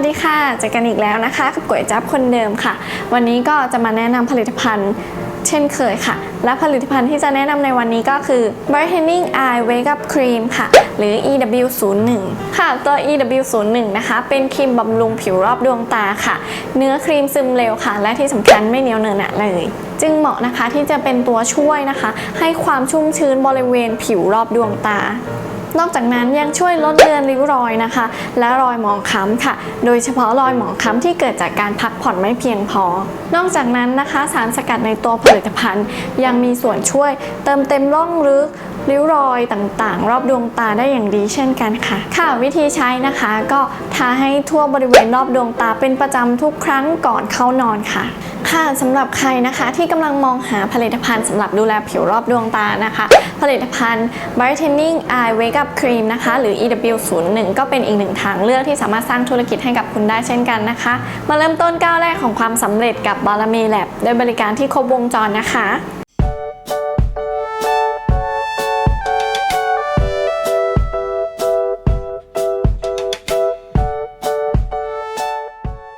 สดีค่ะเจอกันอีกแล้วนะคะกับก๋วยจั๊บคนเดิมค่ะ วันนี้ก็จะมาแนะนำผลิตภัณฑ์เช่นเคยค่ะ และผลิตภัณฑ์ที่จะแนะนำในวันนี้ก็คือ Brightening Eye Wake Up Cream ค่ะ หรือ EW01 ค่ะ ตัว EW01 นะคะ เป็นครีมบำรุงผิวรอบดวงตาค่ะ เนื้อครีมซึมเร็วค่ะ และที่สำคัญไม่เหนียวเหนอหนะเลย จึงเหมาะนะคะที่จะเป็นตัวช่วยนะคะ ให้ความชุ่มชื้นบริเวณผิวรอบดวงตา นอกจากนั้นยังช่วยลดเลือนริ้วรอยนะคะ และรอยหมองคล้ำค่ะ โดยเฉพาะรอยหมองคล้ำที่เกิดจากการพักผ่อนไม่เพียงพอ นอกจากนั้นนะคะ สารสกัดในตัวผลิตภัณฑ์ ยังมีส่วนช่วยเติมเต็มร่องลึก ริ้วรอยต่างๆ รอบดวงตาได้อย่างดีเช่นกันค่ะ ค่ะวิธีใช้นะคะก็ทาให้ทั่วบริเวณรอบดวงตาเป็นประจำทุกครั้งก่อนเข้านอนค่ะค่ะสำหรับใครนะคะที่กำลังมองหาผลิตภัณฑ์สำหรับดูแลผิวรอบดวงตานะคะ ผลิตภัณฑ์ Brightening Eye Wake Up Cream นะคะ หรือ EW01 ก็เป็นอีกหนึ่งทางเลือกที่สามารถสร้างธุรกิจให้กับคุณได้เช่นกันนะคะ มาเริ่มต้นก้าวแรกของความสำเร็จกับบารมีแลบด้วยบริการที่ครบวงจรนะคะ